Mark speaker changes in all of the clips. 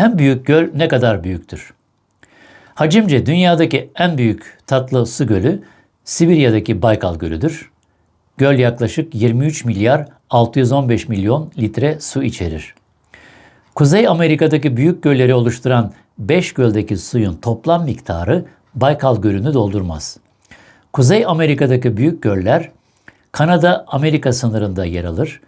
Speaker 1: En büyük göl ne kadar büyüktür? Hacimce dünyadaki en büyük tatlı su gölü Sibirya'daki Baykal Gölü'dür. Göl yaklaşık 23 milyar 615 milyon litre su içerir. Kuzey Amerika'daki büyük gölleri oluşturan 5 göldeki suyun toplam miktarı Baykal Gölü'nü doldurmaz. Kuzey Amerika'daki büyük göller Kanada Amerika sınırında yer alır.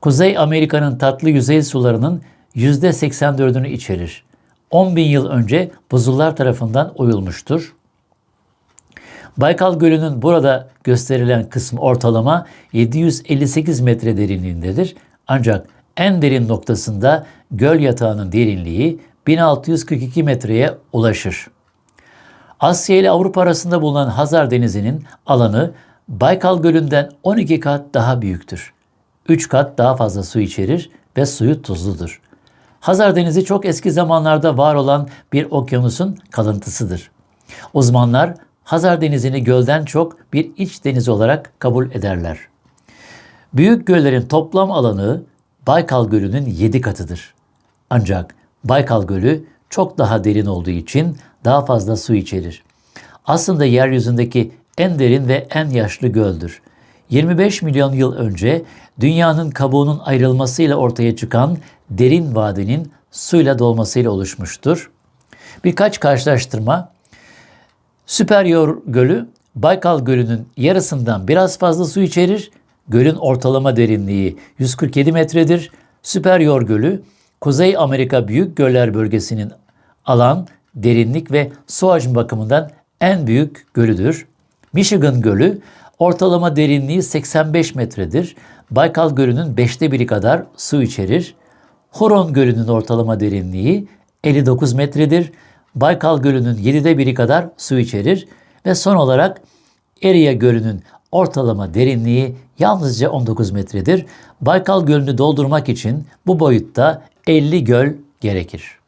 Speaker 1: Kuzey Amerika'nın tatlı yüzey sularının %84'ünü içerir. 10 bin yıl önce buzullar tarafından oyulmuştur. Baykal Gölü'nün burada gösterilen kısmı ortalama 758 metre derinliğindedir. Ancak en derin noktasında göl yatağının derinliği 1642 metreye ulaşır. Asya ile Avrupa arasında bulunan Hazar Denizi'nin alanı Baykal Gölü'nden 12 kat daha büyüktür. 3 kat daha fazla su içerir ve suyu tuzludur. Hazar Denizi çok eski zamanlarda var olan bir okyanusun kalıntısıdır. Uzmanlar Hazar Denizi'ni gölden çok bir iç deniz olarak kabul ederler. Büyük göllerin toplam alanı Baykal Gölü'nün 7 katıdır. Ancak Baykal Gölü çok daha derin olduğu için daha fazla su içerir. Aslında yeryüzündeki en derin ve en yaşlı göldür. 25 milyon yıl önce dünyanın kabuğunun ayrılmasıyla ortaya çıkan derin vadinin suyla dolmasıyla oluşmuştur. Birkaç karşılaştırma. Süperyor Gölü Baykal Gölü'nün yarısından biraz fazla su içerir. Gölün ortalama derinliği 147 metredir. Süperyor Gölü Kuzey Amerika Büyük Göller Bölgesi'nin alan, derinlik ve su hacmi bakımından en büyük gölüdür. Michigan Gölü ortalama derinliği 85 metredir. Baykal Gölü'nün beşte biri kadar su içerir. Huron Gölü'nün ortalama derinliği 59 metredir. Baykal Gölü'nün 7'de biri kadar su içerir. Ve son olarak Eriya Gölü'nün ortalama derinliği yalnızca 19 metredir. Baykal Gölü'nü doldurmak için bu boyutta 50 göl gerekir.